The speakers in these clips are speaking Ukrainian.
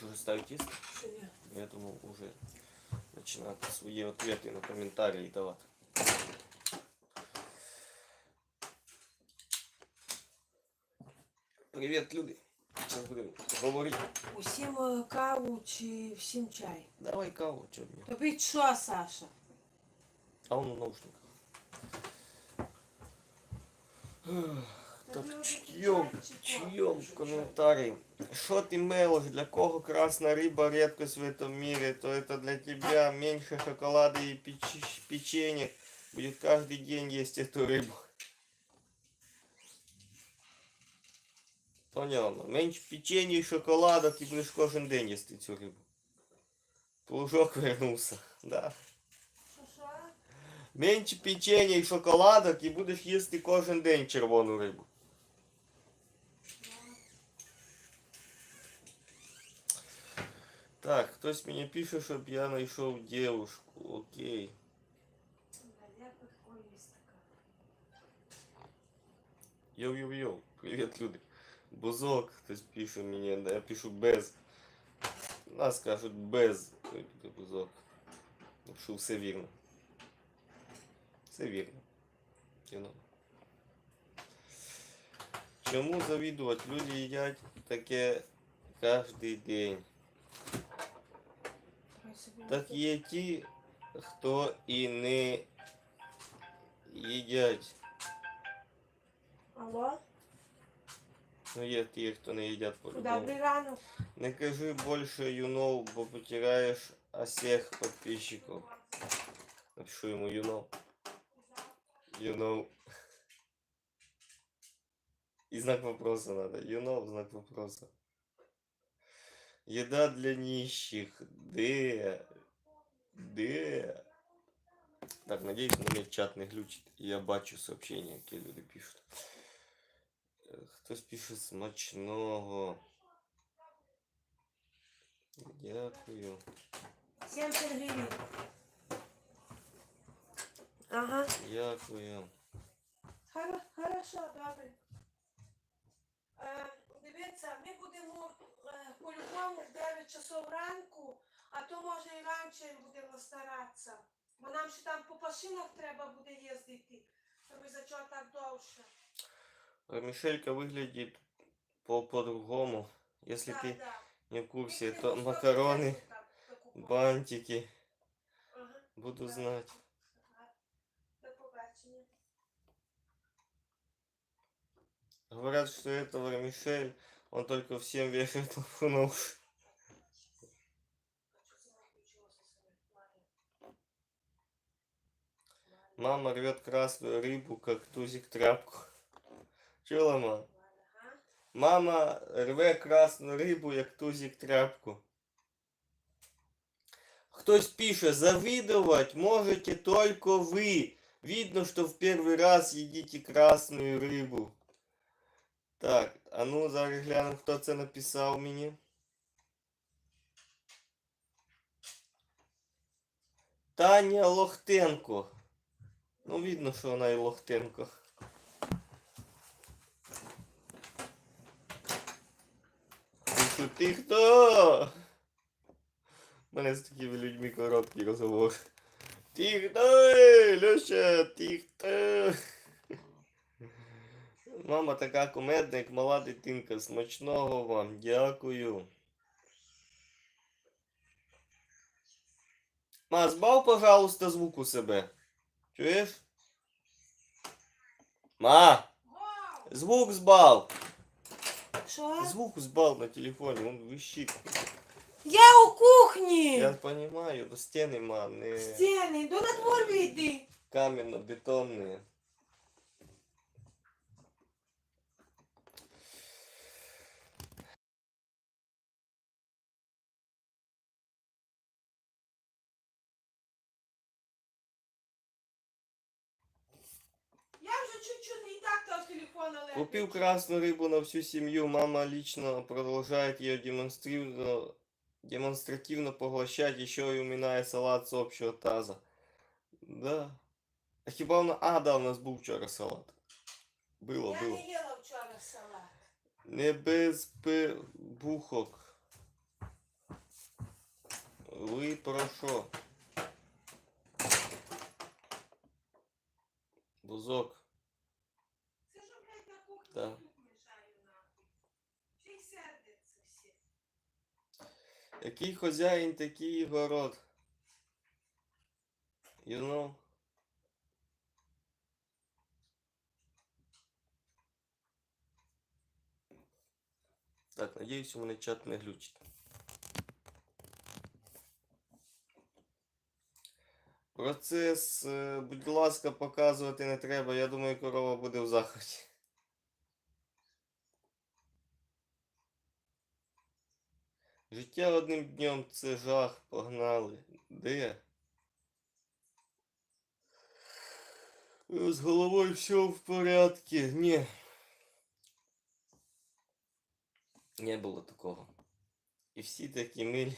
Будешь уже ставить тест? Ще ні. Я думал уже начинать свои ответы на комментарии давать. Привет, люди. Сейчас будем говорить. Усім е, каву чи всім чай? Давай каву, что мне. Тобі що, Саша? А он в наушниках. Так, чьем, чьем комментарий. Что ты мелочь, для кого красная рыба редкость в этом мире, то это для тебя меньше шоколада и печ- печенья. Будет каждый день есть эту рыбу. Понятно. Меньше печенья и шоколадок и будешь кожен день їсти цю рибу. Плужок вернулся, да. Що, що? Менше печенья і шоколадок і будеш їсти кожен день червону рибу. Так, хтось мені пише, щоб я знайшов девушку. Окей. Йоу-йоу-йоу. Привіт, люди. Бузок, хтось пише мені, я пишу без. Нас кажуть без. Бузок. Напишу все вірно. Все вірно. Know. Чому завідувати? Люди їдять таке кожен день. Давай собі Так є ті, хто і не їдять. Алло? Ну є ті, хто не їдять по-любому. Добрий ранок. Не кажи больше you know, бо потеряешь всех подписчиков. Напишу ему you know. You know. И знак вопроса надо. You know, знак вопроса. Еда для нищих. Где? Где? Так, надеюсь, на меня чат не глючить. і Я бачу сообщения, які люди пишуть. Е, Хтось пише смачного. Дякую. 70 гривень. Ага. Дякую. Хоро- Хорошо, добре. Е, Дивіться, ми будемо е, по-любому в 9 часов ранку, а то може і раніше будемо старатися. Бо нам ще там по машинах треба буде їздити. То ми за чого так довше. А Мишелька выглядит по- по-другому. Если Да, ты да. не в курсе, Ми то будемо макароны, так, таку купу. бантики. Ага. Буду Да. знать. Говорят, что этого Мишель, он только всем лапшу на уши. Мама рвет красную рыбу, как тузик тряпку. Чула, мама? Мама рве красну рибу, як тузик тряпку. Хтось пише, завидовать можете только вы. Видно, что в первый раз едите красную рыбу. Так, а ну зараз глянемо, хто це написав мені. Таня Лохтенко. Ну, видно, що вона і Лохтенко. Пишу, ти хто? У мене з такими людьми короткий розговор. Ти хто? Льоша, ти хто? Мама така кумедна, як мала дитинка. Смачного вам. Дякую. Ма, збав, пожалуйста, звук у себе. Чуєш? Ма, звук збав. Що? Звук збав на телефоні, он вищить. Я у кухні! Я понимаю, но стены, ма, не Стіни, до на двор вийди. Я вже чуть-чуть і так того телефона лежить. Купил красную рыбу на всю семью. Мама лично продолжает ее демонстративно, демонстративно поглощать, еще и уминая салат с общего таза. Да. А хіба вона... А, да, у нас був вчора салат. Було, Я було. не їла вчора салат. Не без пи- бухок. Ви про що? Бузок. Це ж, блядь, на кухні Да. тут мішаю нахуй. Ще й сердиться всі. Який хазяїн, такий і город. You know? Так, надіюсь, у мене чат не глючить. Процес, е, будь ласка, показувати не треба. Я думаю, корова буде в захваті. Життя одним днем це жах, погнали. Де? З головою все в порядку. Ні. Не було такого. І всі такі милі.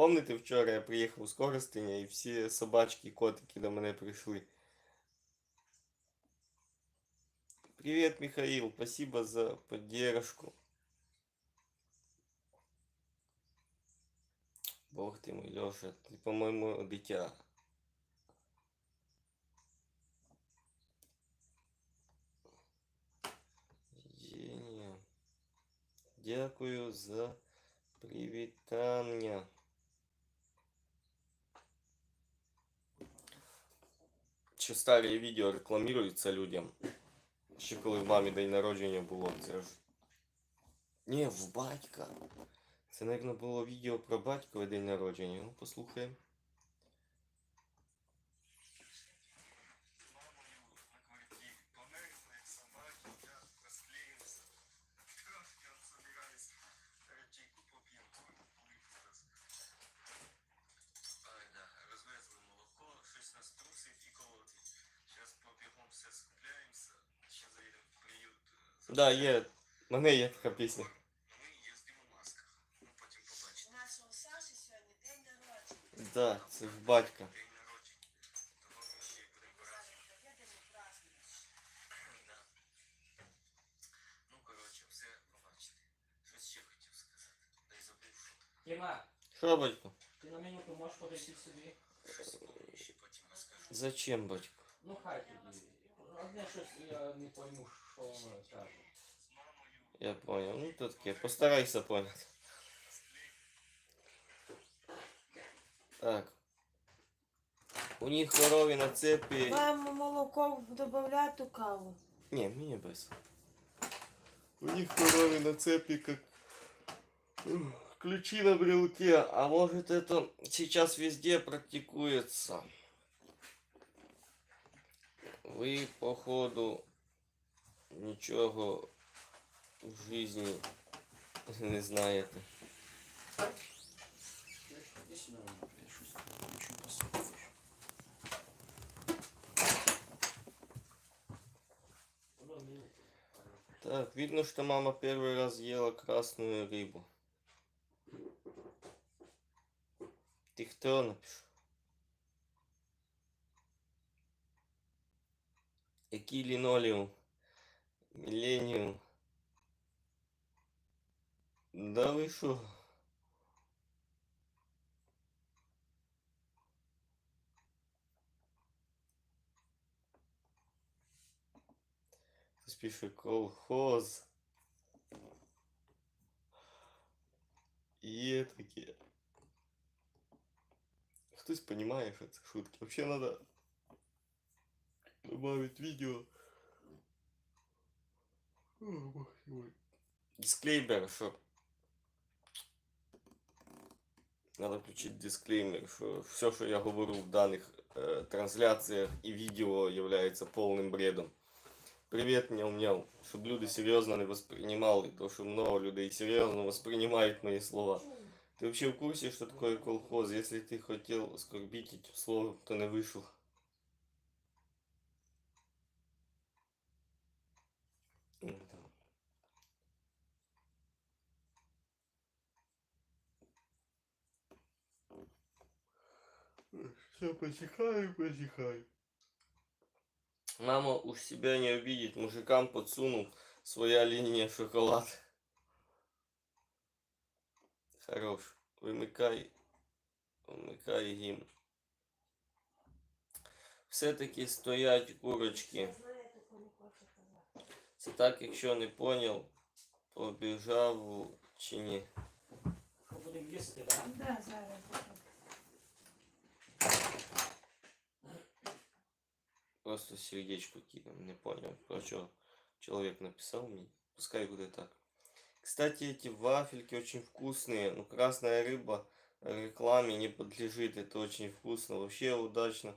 Помните, вчора я приїхав з Коростеня і всі собачки і котики до мене прийшли. Привет, Михаил, спасибо за поддержку. Бог ты мой, Леша, ты, по-моему, дитя. Єня. Дякую за привітання. Ще старі відео рекламуються людям. Ще коли в мамі день народження було, це ж. Ні, в батька. Це, мабуть, було відео про батькове день народження. Ну, послухаємо. мамою на квартире. Померзла, як собаки, я расклеился. Трошки от собираюсь. Чайку поп'ємо, сколько плитку раз. Ай, да, розвезли молоко, щось нас трусить і колотить. Зараз побігом все скупляємося, ще заїдемо в приют. е, Да, є. В мене є така пісня. В. У у Саші сьогодні день народження. Да, це ж батька. Ну, забув, що. Батько? ти на минуту можеш подойти собі? Зачем, батько? Ну хай тоді. Одне щось я не пойму, що воно каже. З мамою Я понял. Ну, то таке. Постарайся поняти. Так. У них корові на цепі. Вам молоко додати у каву. Не, мне без. У них корові на цепи как ух, ключи на брелке, а может это сейчас везде практикуется. Вы, походу, ничего в жизни не знаєте. Так, видно, что мама первый раз ела красную рыбу. Ты кто напишу? Який линолеум? Миллениум. Да вы шо? Хтось пише колхоз. Є таке. Хтось понимає, що це шутки. Вообще надо добавить видео. Дисклеймер, що Надо включить дисклеймер, що все, що я говорю в даних э, трансляціях і відео являється повним бредом. Привет, мяу-мяу. Щоб люди серйозно не воспринимали, то що много людей серйозно воспринимають мої слова. Ты вообще в курсе, что такое колхоз? Если ты хотел оскорбить этим словом, то не вышел. Все, потихаю, потихаю. Мама уж себя не обидит, мужикам подсунул своя линия шоколад. Хорош. Вимикай Вмикай гімн. Все-таки стоять курочки. Це так, якщо не поняв, побіжав чи ні. Що будемо їсти, так? Да, зараз. Просто сердечко кинем, не понял, про что человек написал мне. Пускай будет так. Кстати, эти вафельки очень вкусные. Ну, красная рыба рекламе не подлежит. Это очень вкусно. Вообще удачно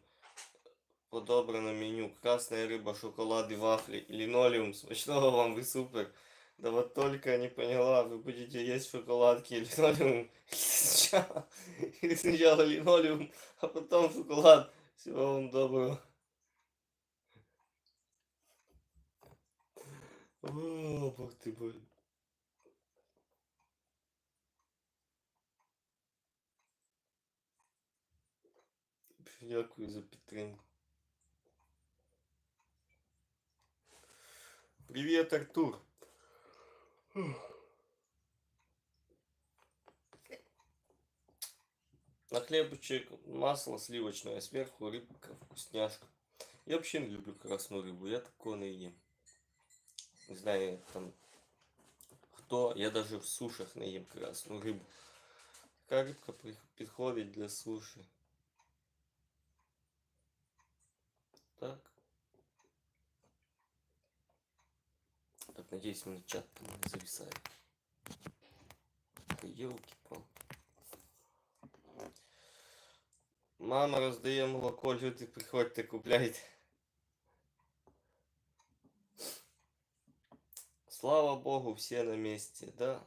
подобрано меню. Красная рыба, шоколад и вафли. И линолеум. Смачного вам, вы супер. Да вот только не поняла, вы будете есть шоколадки и линолеум. Или сначала, или сначала линолеум, а потом шоколад. Всего вам доброго. О, бог ти бой. Дякую за підтримку. Привіт, Артур. На хлебушек масло сливочное, сверху рыбка, вкусняшка. Я вообще не люблю красную рыбу, я такого не ем Не знаю, там хто, я даже в сушах не їм красну рибу. Така рибка при- підходить для суші. Так. Так, надеюсь, мой чат там не зависает. Елки-палки. Мама роздає молоко, люди приходьте, купляйте. Слава Богу, все на месте, да.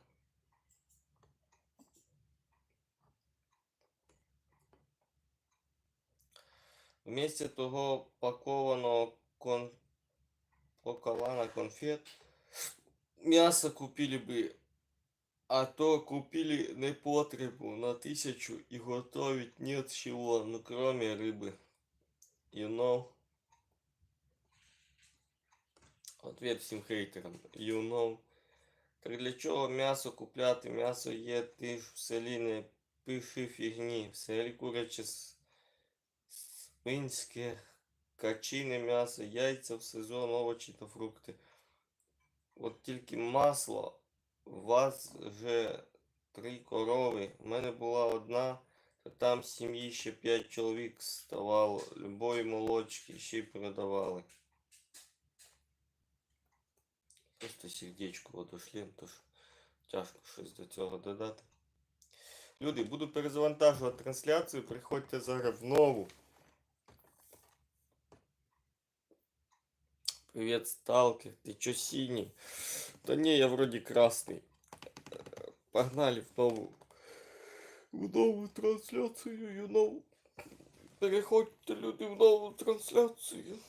Вместе того пакованного кон... пакована конфет мясо купили бы, а то купили непотребу на тысячу и готовить нет чего, ну кроме рыбы. You know? Ответ всім хейтерам. You know. Так для чого м'ясо купляти? М'ясо є, ти в селі не пиши фігні. В селі куряче свинське, качине м'ясо, яйця в сезон, овочі та фрукти. От тільки масло, у вас вже три корови. У мене була одна, то там з сім'ї ще п'ять чоловік ставало. Любої молочки ще й продавали. Просто сердечко водошлем, тож тяжко щось до цього додати. Люди, буду перезавантажувати трансляцію, приходьте зараз в нову. Привет, сталкер, ты чё синий? Да не, я вроде красный. Погнали в новую, в новую трансляцию, you know. Переходьте, люди, в новую трансляцию.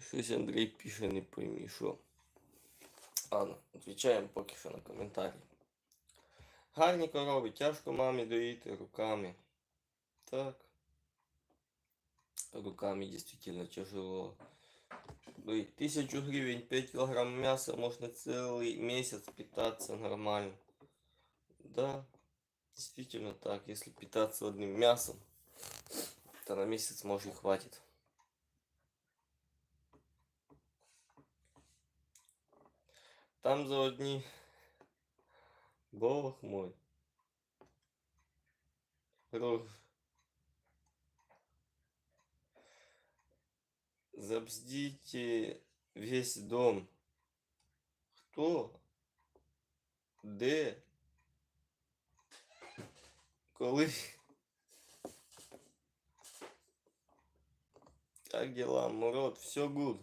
Щось Андрій пише, не поймі, що. Ладно, відповідаємо поки що на коментарі. Гарні корови, тяжко мамі доїти руками. Так. Руками действительно тяжело. Доить тысячу гривен, 5 килограмм мяса, можно целый месяц питаться нормально. Да, действительно так. Если питаться одним мясом, то на месяц может и хватит. Там за одни... Бог мой. Ров. Забздите весь дом. Хто? Де? Коли? Как дела, Мурод? Все гуд.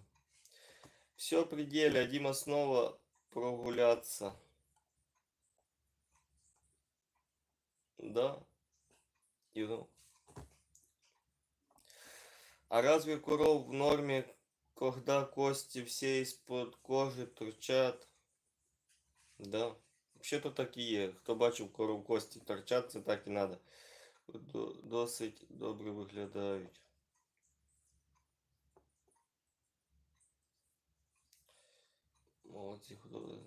Все пределе, а Дима снова прогуляться. Да. You know. А разве коров в норме, когда кости все из-под кожи торчат? Да. Вообще-то так і є. Хто бачив коров кості торчать, це так і. До- Досить добре виглядають. молодці худоби.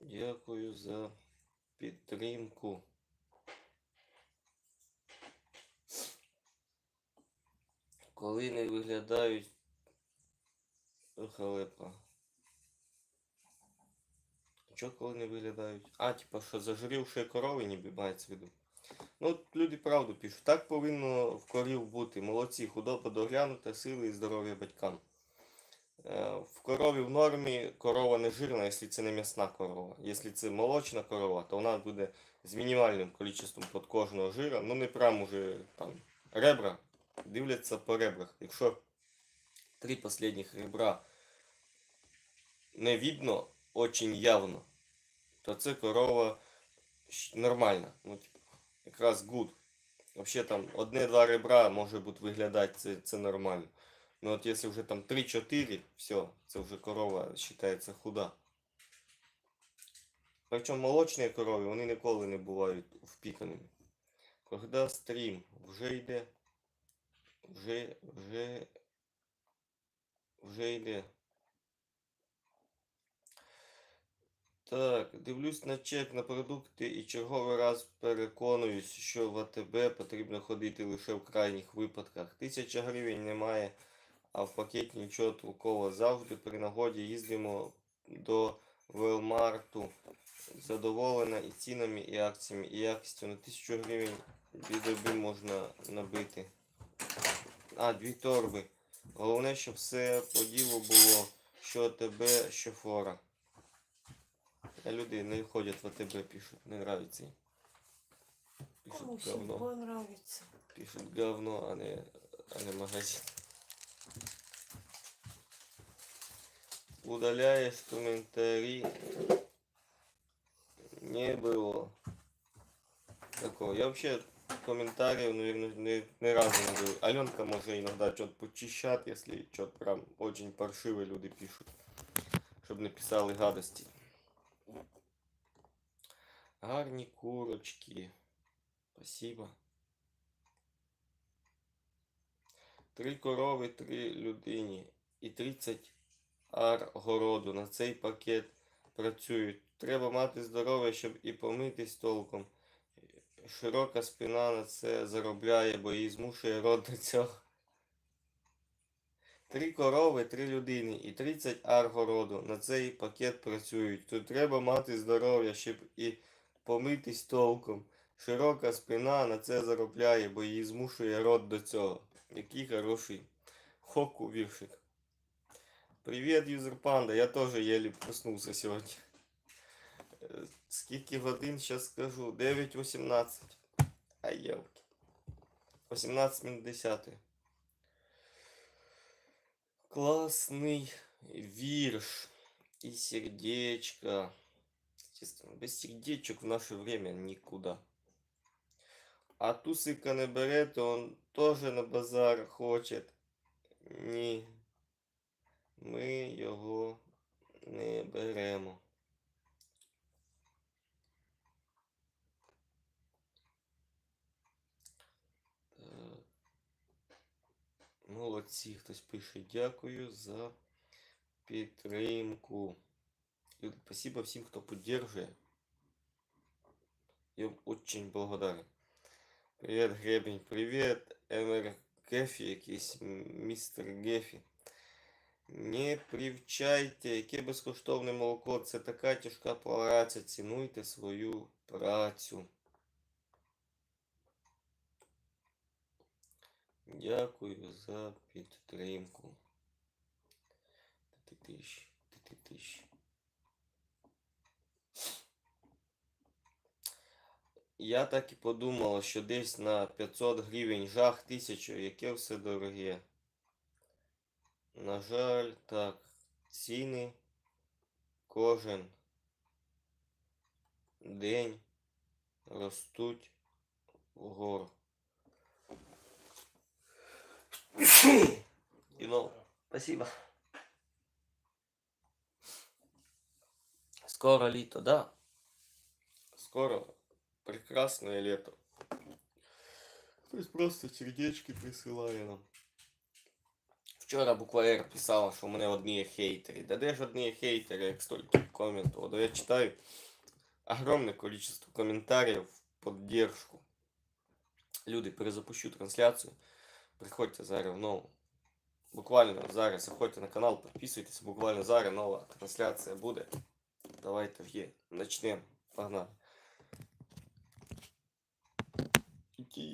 Дякую за підтримку. Коли не виглядають халепа. Чого коли виглядають? А, типа, що зажирівши корови, ніби мається в виду. Ну, от люди правду пишуть. Так повинно в корів бути. Молодці, худоба доглянута, сили і здоров'я батькам. Е, В корові в нормі корова не жирна, якщо це не м'ясна корова. Якщо це молочна корова, то вона буде з мінімальним кількістю подкожного жира. Ну не прям уже там ребра. Дивляться по ребрах. Якщо три останніх ребра не видно очень явно, то це корова нормальна. Ну, типу, якраз good. Вообще там одне-два ребра може бути виглядати, це, це нормально. Ну от якщо вже там 3-4, все, це вже корова вважається худа. Причому молочні корови, вони ніколи не бувають впіканими. Когда стрім вже йде. Вже, вже, вже йде. Так, дивлюсь на чек на продукти і черговий раз переконуюсь, що в АТБ потрібно ходити лише в крайніх випадках. Тисяча гривень немає, а в пакеті нічого толкового. Завжди при нагоді їздимо до Велмарту. Задоволена і цінами, і акціями, і якістю. На тисячу гривень дві доби можна набити. А, дві торби. Головне, щоб все по ділу було, що тебе, що фора. А люди не ходять в АТБ, пишуть, не нравится им. Кому Пишуть говно. всього нравиться. Пишуть говно, а не, а не магазин. Удаляєш коментарі. Не было такого. Я вообще комментариев, наверное, ни, ни разу не был. Аленка может иногда что-то почищать, если что-то прям очень паршивые люди пишут. Чтобы написали гадости. Гарні курочки. Спасибо. Три корови, три людині і 30 ар городу. На цей пакет працюють. Треба мати здоров'я, щоб і помитись толком. Широка спина на це заробляє, бо її змушує рот до цього. Три корови, три людини і 30 ар городу. На цей пакет працюють. Тут треба мати здоров'я, щоб і помитись толком. Широка спина на це заробляє, бо її змушує рот до цього. Який хороший хоку віршик. Привіт, юзер панда. Я теж єлі проснувся сьогодні. Е, Скільки годин, зараз скажу. 9.18. А євки. 18 минут 10. Классный вирш и сердечко. Естественно, без сердечек в наше время никуда. А тусика не бере, то он тоже на базар хоче. Ні. Ми його не беремо. Молодці, хтось пише дякую за підтримку. Спасибо всім, хто підтримує. Я очень благодарен. Привіт, Гребень, привіт, Емер Гефі, якийсь м- містер Гефі. Не привчайте, яке безкоштовне молоко. Це така тяжка праця. Цінуйте свою працю. Дякую за підтримку. Ти-ти-тищ, ти-ти-тищ. Я так і подумала, що десь на 500 гривень жах 1000, яке все дороге. На жаль, так, ціни кожен день ростуть вгору. You спасибо. Скоро літо, да? Скоро прекрасное лето. Хтось просто сердечки присилає нам. Вчора буква Р писала, що в мене одні є хейтери. Да де ж одні є хейтери, як стільки коментів. Да я читаю огромне количество коментарів в поддержку. Люди, перезапущу трансляцію. Приходьте зараз в нову. Буквально зараз заходьте на канал, підписуйтесь, буквально зараз нова трансляція буде. Давайте є. Начнемо. Погнали. Які